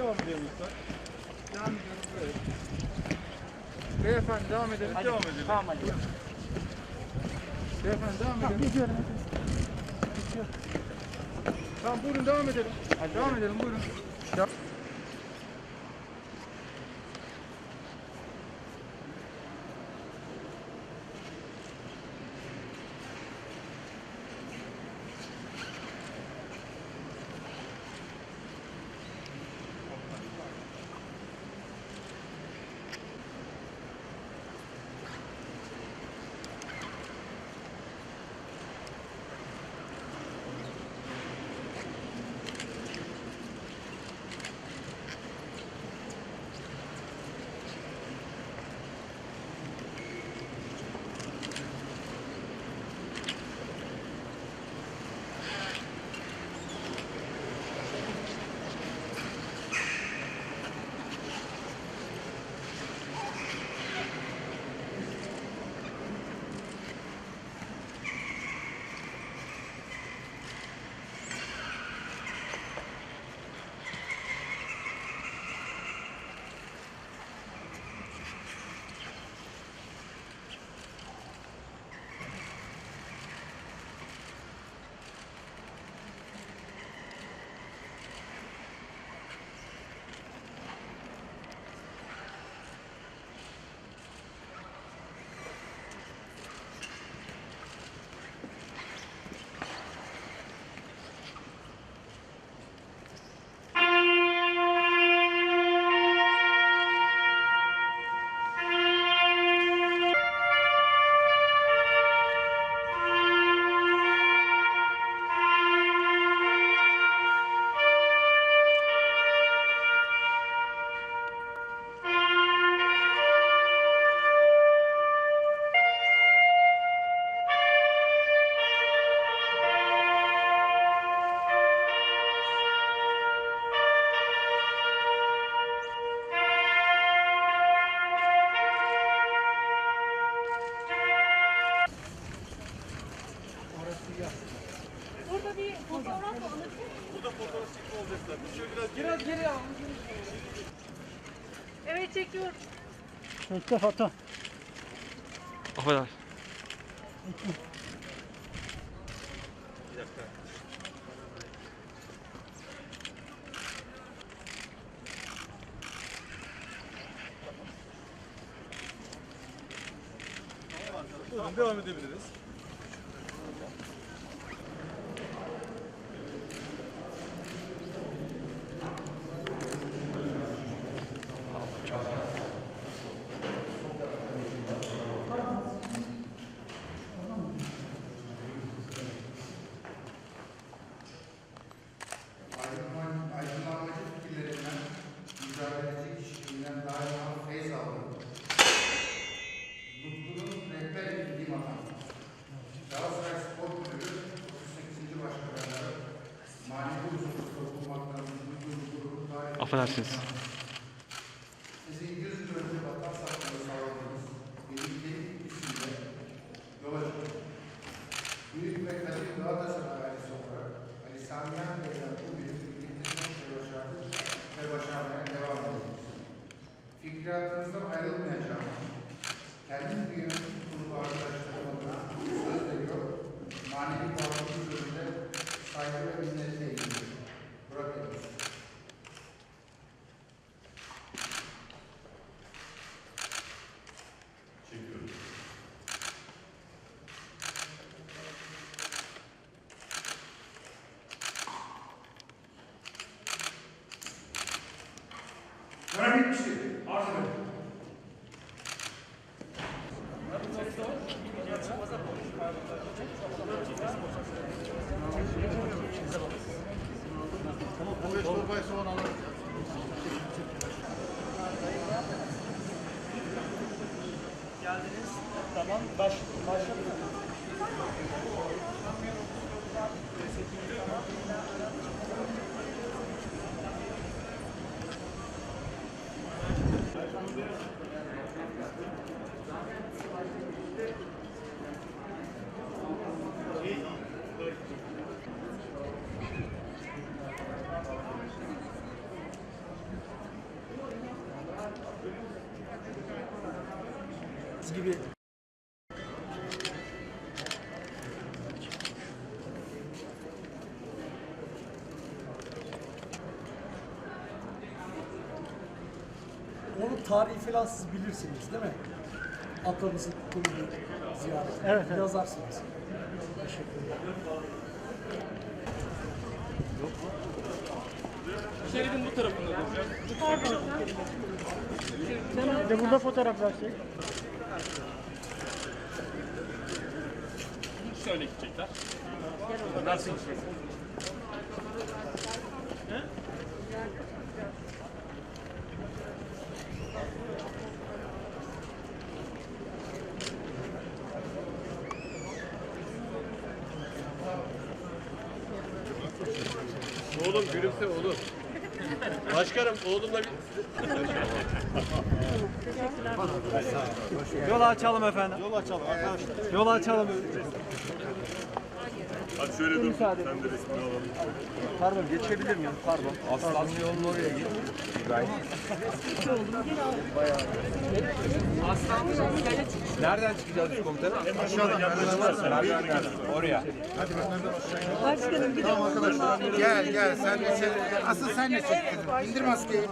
Devam edelim lütfen. Devam ediyoruz. Evet. Beyefendi devam edelim. Devam edelim. Tamam hadi. Beyefendi devam edelim. Gidiyorum. Tamam buyurun devam edelim. Hadi devam edelim buyurun. Olacaklar. Biz şöyle biraz geri Biraz geri al. Evet çekiyorum. Bekle foto. Affeder. Bir dakika. Devam edebiliriz. frases. verilmiştir. Arz ederim. Tamam, bu beş torbayı soğan alalım. Geldiniz. Tamam, baş, başladık. Tamam. gibi tarihi falan siz bilirsiniz değil mi? Atamızın kulübü ziyareti. Evet, evet. Yazarsınız. Teşekkürler. Şeridin bu tarafında duracağım. bir de burada fotoğraflaştık. Şöyle gidecekler. Nasıl Oğlum gülümse oğlum. Başkanım oğlumla bir... Yol açalım efendim. Yol açalım arkadaşlar. Yol açalım. Hadi şöyle dur. Sen de resmini alalım. Pardon geçebilir miyim? Pardon. Aslan yolun oraya git. Nereden çıkacağız komutanım? Oraya. Gel gel sen de çek. Asıl sen de çek. İndir maskeyi.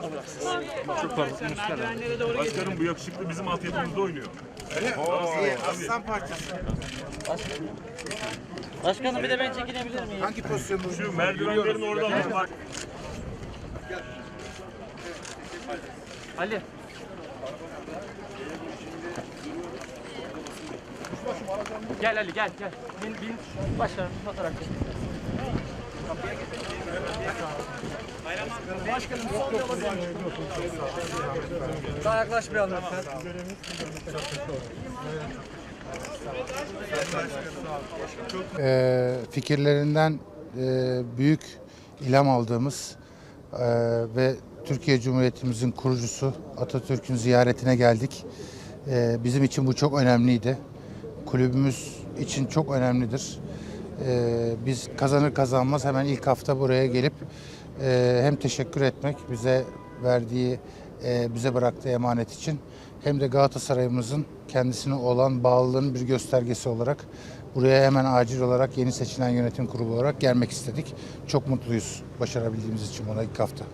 Başkanım bu yakışıklı bizim afetimizde oynuyor. İyi, aslan parçası. Başkanım bir de ben çekinebilir miyim? Hangi pozisyonda Şu merdivenlerin orada var. Bak Ali. Gel Ali gel gel. Bin bin. Başkanım fotoğraf çek. Daha yaklaşmayalım lütfen. E, fikirlerinden e, büyük ilham aldığımız e, ve Türkiye Cumhuriyetimizin kurucusu Atatürk'ün ziyaretine geldik. E, bizim için bu çok önemliydi. Kulübümüz için çok önemlidir. E, biz kazanır kazanmaz hemen ilk hafta buraya gelip e, hem teşekkür etmek bize verdiği, e, bize bıraktığı emanet için hem de Galatasaray'ımızın kendisine olan bağlılığının bir göstergesi olarak buraya hemen acil olarak yeni seçilen yönetim kurulu olarak gelmek istedik. Çok mutluyuz başarabildiğimiz için buna ilk hafta.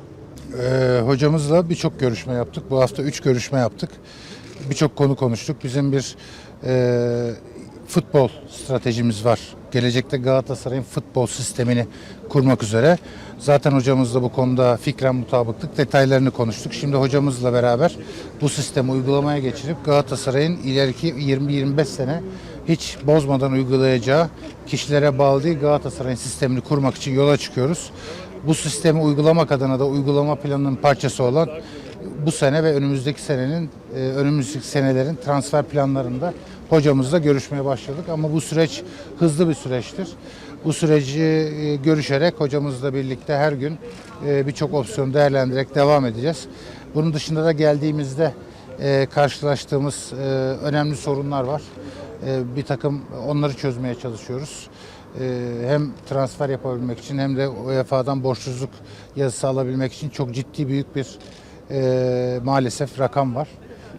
Ee, hocamızla birçok görüşme yaptık. Bu hafta üç görüşme yaptık. Birçok konu konuştuk. Bizim bir e, futbol stratejimiz var. Gelecekte Galatasaray'ın futbol sistemini kurmak üzere. Zaten hocamızla bu konuda fikren mutabıklık detaylarını konuştuk. Şimdi hocamızla beraber bu sistemi uygulamaya geçirip Galatasaray'ın ileriki 20-25 sene hiç bozmadan uygulayacağı kişilere bağlı değil Galatasaray'ın sistemini kurmak için yola çıkıyoruz. Bu sistemi uygulamak adına da uygulama planının parçası olan bu sene ve önümüzdeki senenin e, önümüzdeki senelerin transfer planlarında hocamızla görüşmeye başladık ama bu süreç hızlı bir süreçtir. Bu süreci e, görüşerek hocamızla birlikte her gün e, birçok opsiyonu değerlendirerek devam edeceğiz. Bunun dışında da geldiğimizde e, karşılaştığımız önemli sorunlar var. Bir takım onları çözmeye çalışıyoruz. Hem transfer yapabilmek için hem de UEFA'dan borçsuzluk yazısı alabilmek için çok ciddi büyük bir maalesef rakam var.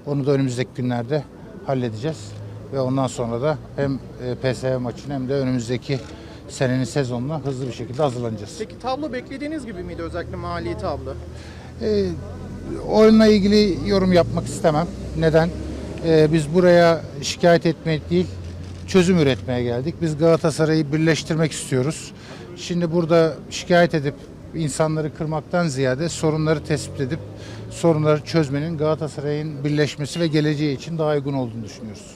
Onu da önümüzdeki günlerde halledeceğiz ve ondan sonra da hem e, PSV maçını hem de önümüzdeki senenin sezonuna hızlı bir şekilde hazırlanacağız. Peki tablo beklediğiniz gibi miydi özellikle mali tablo? E, oyunla ilgili yorum yapmak istemem. Neden? E, biz buraya şikayet etmek değil, çözüm üretmeye geldik. Biz Galatasaray'ı birleştirmek istiyoruz. Şimdi burada şikayet edip insanları kırmaktan ziyade sorunları tespit edip sorunları çözmenin Galatasaray'ın birleşmesi ve geleceği için daha uygun olduğunu düşünüyoruz.